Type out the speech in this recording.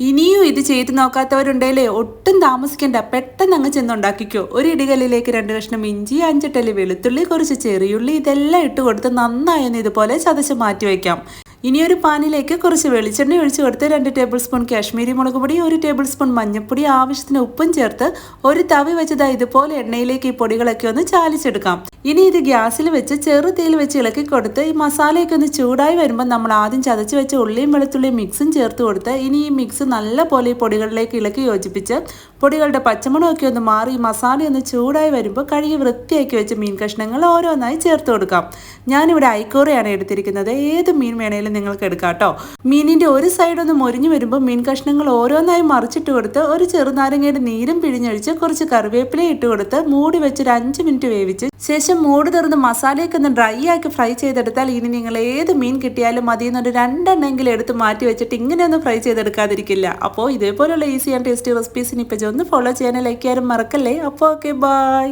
ഇനിയും ഇത് ചെയ്തു നോക്കാത്തവരുണ്ടേലേ ഒട്ടും താമസിക്കണ്ട. പെട്ടെന്ന് അങ്ങ് ചെന്നുണ്ടാക്കിക്കോ. ഒരു ഇടികല്ലിലേക്ക് രണ്ട് കഷ്ണം ഇഞ്ചി അഞ്ചട്ടല്ലി വെളുത്തുള്ളി കുറച്ച് ചെറിയുള്ളി ഇതെല്ലാം ഇട്ട് കൊടുത്ത് നന്നായി ഒന്ന് ഇതുപോലെ ചതച്ച് മാറ്റി വയ്ക്കാം. ഇനി ഒരു പാനിലേക്ക് കുറച്ച് വെളിച്ചെണ്ണ ഒഴിച്ച് കൊടുത്ത് രണ്ട് ടേബിൾ സ്പൂൺ കാശ്മീരി മുളക് പൊടി ഒരു ടേബിൾ സ്പൂൺ മഞ്ഞൾപ്പൊടി ആവശ്യത്തിന് ഉപ്പും ചേർത്ത് ഒരു തവി വെച്ചതാ ഇതുപോലെ എണ്ണയിലേക്ക് ഈ പൊടികളൊക്കെ ഒന്ന് ചാലിച്ചെടുക്കാം. ഇനി ഇത് ഗ്യാസിൽ വെച്ച് ചെറു തീയിൽ വെച്ച് ഇളക്കി കൊടുത്ത് ഈ മസാലയൊക്കെ ഒന്ന് ചൂടായി വരുമ്പോൾ നമ്മൾ ആദ്യം ചതച്ച് വെച്ച ഉള്ളിയും വെളുത്തുള്ളിയും മിക്സും ചേർത്ത് കൊടുത്ത് ഇനി ഈ മിക്സ് നല്ല പോലെ ഈ പൊടികളിലേക്ക് ഇളക്കി യോജിപ്പിച്ച് പൊടികളുടെ പച്ചമുളകൊക്കെ ഒന്ന് മാറി ഈ മസാല ഒന്ന് ചൂടായി വരുമ്പോൾ കഴുകി വൃത്തിയാക്കി വെച്ച മീൻ കഷ്ണങ്ങൾ ഓരോന്നായി ചേർത്ത് കൊടുക്കാം. ഞാനിവിടെ ഐക്കോറയാണ് എടുത്തിരിക്കുന്നത്. ഏത് മീൻ വേണേലും നിങ്ങൾക്ക് എടുക്കാം കേട്ടോ. മീനിന്റെ ഒരു സൈഡ് ഒന്ന് മൊരിഞ്ഞു വരുമ്പോൾ മീൻ കഷ്ണങ്ങൾ ഓരോന്നായി മറിച്ചിട്ട് കൊടുത്ത് ഒരു ചെറുനാരങ്ങയുടെ നീരും പിഴിഞ്ഞൊഴിച്ച് കുറച്ച് കറിവേപ്പില ഇട്ട് കൊടുത്ത് മൂടി വെച്ച് ഒരു അഞ്ച് മിനിറ്റ് വേവിച്ച് ശേഷം മൂടി തുറന്ന് മസാലയൊക്കെ ഒന്ന് ഡ്രൈ ആക്കി ഫ്രൈ ചെയ്തെടുത്താൽ ഇനി നിങ്ങൾ ഏത് മീൻ കിട്ടിയാലും അതിൽ നിന്നൊരു എടുത്ത് മാറ്റി വെച്ചിട്ട് ഇങ്ങനെയൊന്നും ഫ്രൈ ചെയ്തെടുക്കാതിരിക്കില്ല. അപ്പോൾ ഇതേപോലുള്ള ഈസി ആൻഡ് ടേസ്റ്റി റെസിപ്പീസിന് ഇപ്പം ഒന്ന് ഫോളോ ചെയ്യാനും ലൈക്ക് ചെയ്യാനും മറക്കല്ലേ. അപ്പോൾ ഓക്കെ ബൈ